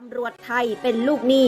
ตำรวจไทยเป็นลูกหนี้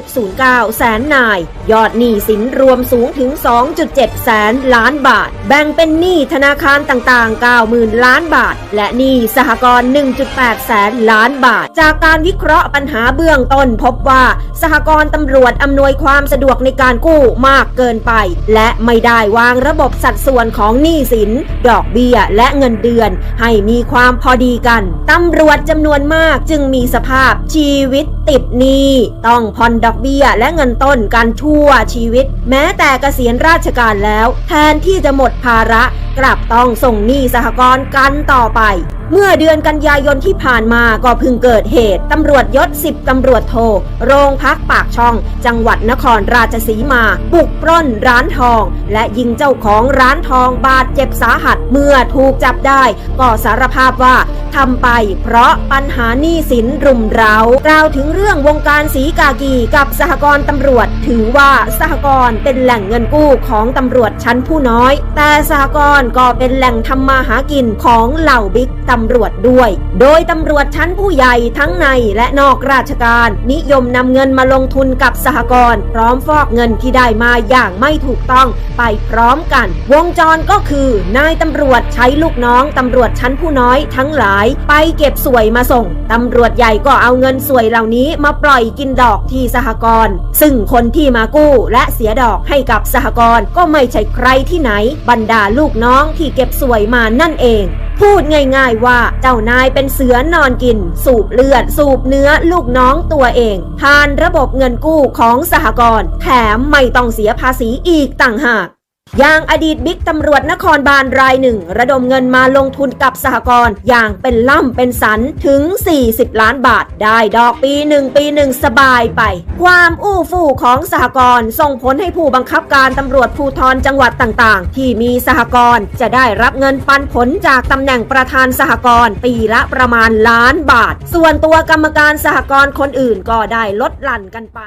2.09 แสนนาย ยอดหนี้สินรวมสูงถึง 2.7 แสนล้านบาท แบ่งเป็นหนี้ธนาคารต่างๆ 90,000 ล้านบาท และหนี้สหกรณ์ 1.8 แสนล้านบาท จากการวิเคราะห์ปัญหาเบื้องต้นพบว่า สหกรณ์ตำรวจอำนวยความสะดวกในการกู้มากเกินไป และไม่ได้วางระบบสัดส่วนของหนี้สิน ดอกเบี้ย และเงินเดือน ให้มีความพอดีกัน ตำรวจจำนวนมากจึงมีสภาพชีชีวิตติดหนี้ต้องผ่อนดอกเบี้ยและเงินต้นกันทั่วชีวิต แม้แต่เกษียณราชการแล้ว แทนที่จะหมดภาระกลับต้องส่งหนี้สหกรณ์กันต่อไป เมื่อเดือนกันยายนที่ผ่านมาก็เพิ่งเกิดเหตุ ตำรวจยศ10ตำรวจโท โรงพักปากช่อง จังหวัดนครราชสีมา บุกปล้นร้านทอง และยิงเจ้าของร้านทองบาดเจ็บสาหัสเมื่อถูกจับได้ ก็สารภาพว่าทำไปเพราะปัญหาหนี้สินรุมเร้ากล่าวถึงเรื่องวงการสีกากีกับสหกรณ์ตำรวจ ถือว่าสหกรณ์เป็นแหล่งเงินกู้ของตำรวจชั้นผู้น้อย แต่สหกรณ์ก็เป็นแหล่งทำมาหากินของเหล่าบิ๊กตำรวจด้วย โดยตำรวจชั้นผู้ใหญ่ทั้งในและนอกราชการ นิยมนำเงินมาลงทุนกับสหกรณ์พร้อมฟอกเงินที่ได้มาอย่างไม่ถูกต้องไปพร้อมกัน วงจรก็คือนายตำรวจใช้ลูกน้องตำรวจชั้นผู้น้อยทั้งหลาย ไปเก็บสวยมาส่งตำรวจใหญ่ก็เอาเงินสวยเหล่านี้มาปล่อยกินดอกที่สหกรณ์ซึ่งคนที่มากู้และเสียดอกให้กับสหกรณ์ก็ไม่ใช่ใครที่ไหน บรรดาลูกน้องที่เก็บสวยมานั่นเอง พูดง่ายๆว่าเจ้านายเป็นเสือนอนกิน สูบเลือด สูบเนื้อลูกน้องตัวเองผ่านระบบเงินกู้ของสหกรณ์แถมไม่ต้องเสียภาษีอีกต่างหาก อย่างอดีตบิ๊กตำรวจนครบาลรายหนึ่ง ระดมเงินมาลงทุนกับสหกรณ์อย่างเป็นล่ำเป็นสันถึง 40 ล้านบาท ได้ดอกปีหนึ่งปีหนึ่งสบายไป ความอู้ฟู่ของสหกรณ์ส่งผลให้ผู้บังคับการตำรวจภูธรจังหวัดต่างๆ ที่มีสหกรณ์จะได้รับเงินปันผลจากตำแหน่งประธานสหกรณ์ปีละประมาณล้านบาท ส่วนตัวกรรมการสหกรณ์คนอื่นก็ได้ลดหลั่นกันไป